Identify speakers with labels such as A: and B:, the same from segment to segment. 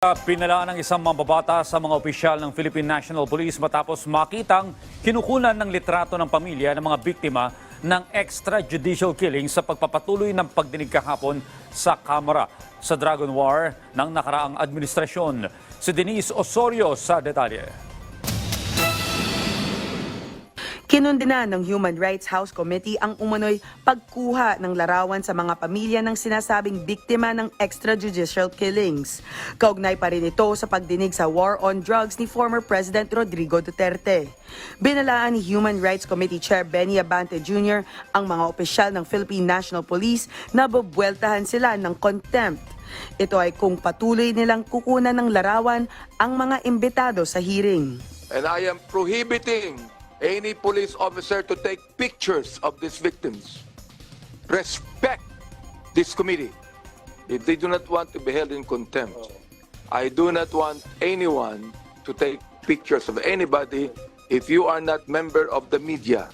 A: Pinalaan ng isang mambabata sa mga opisyal ng Philippine National Police matapos makitang kinukunan ng litrato ng pamilya ng mga biktima ng extrajudicial killing sa pagpapatuloy ng pagdinig kahapon sa Kamara sa Dragon War ng nakaraang administrasyon. Si Denise Osorio sa detalye.
B: Kinundina ng Human Rights House Committee ang umano'y pagkuha ng larawan sa mga pamilya ng sinasabing biktima ng extrajudicial killings. Kaugnay pa rin ito sa pagdinig sa war on drugs ni former President Rodrigo Duterte. Binalaan ni Human Rights Committee Chair Benny Abante Jr. ang mga opisyal ng Philippine National Police na bubueltahan sila ng contempt. Ito ay kung patuloy nilang kukunan ng larawan ang mga imbitado sa hearing.
C: And I am prohibiting any police officer to take pictures of these victims. Respect this committee. If they do not want to be held in contempt, I do not want anyone to take pictures of anybody if you are not member of the media.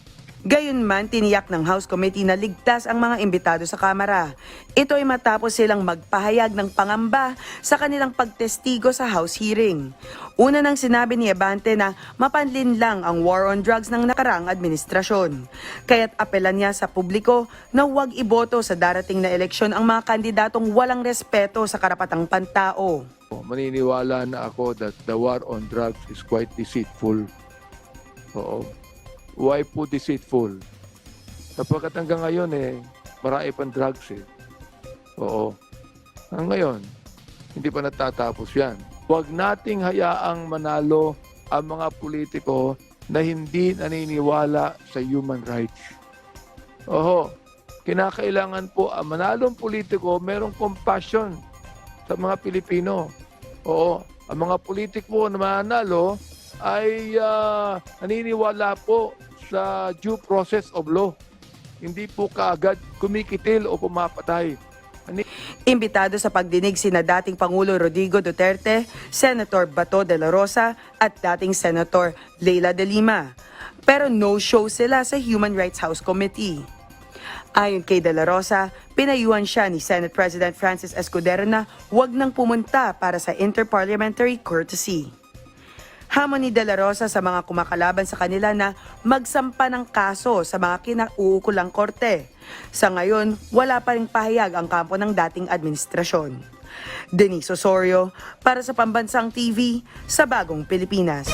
B: Gayunman, tiniyak ng House Committee na ligtas ang mga imbitado sa Kamara. Ito ay matapos silang magpahayag ng pangamba sa kanilang pagtestigo sa House hearing. Una nang sinabi ni Abante na mapanlin lang ang war on drugs ng nakarang administrasyon. Kaya't apelan niya sa publiko na huwag iboto sa darating na eleksyon ang mga kandidatong walang respeto sa karapatang pantao.
C: Maniniwala na ako that the war on drugs is quite deceitful. Oo. Why po deceitful? Kapagkat hanggang ngayon eh, marami pang drugs eh. Oo. Hanggang ngayon, hindi pa natatapos yan. Huwag nating hayaang manalo ang mga politiko na hindi naniniwala sa human rights. Oho, kinakailangan po ang manalong politiko merong compassion sa mga Pilipino. Oo, ang mga politiko na mananalo ay ah, naniniwala po sa due process of law. Hindi po kaagad kumikitil o pumapatay.
B: Imbitado sa pagdinig sina dating Pangulo Rodrigo Duterte, Senator Bato de la Rosa at dating Senator Leila de Lima. Pero no-show sila sa Human Rights House Committee. Ayon kay De La Rosa, pinayuhan siya ni Senate President Francis Escudero na huwag nang pumunta para sa interparliamentary courtesy. Hamon ni De La Rosa sa mga kumakalaban sa kanila na magsampa ng kaso sa mga kinauukulang korte. Sa ngayon, wala pa rin pahayag ang kampo ng dating administrasyon. Denise Osorio, para sa Pambansang TV, sa Bagong Pilipinas.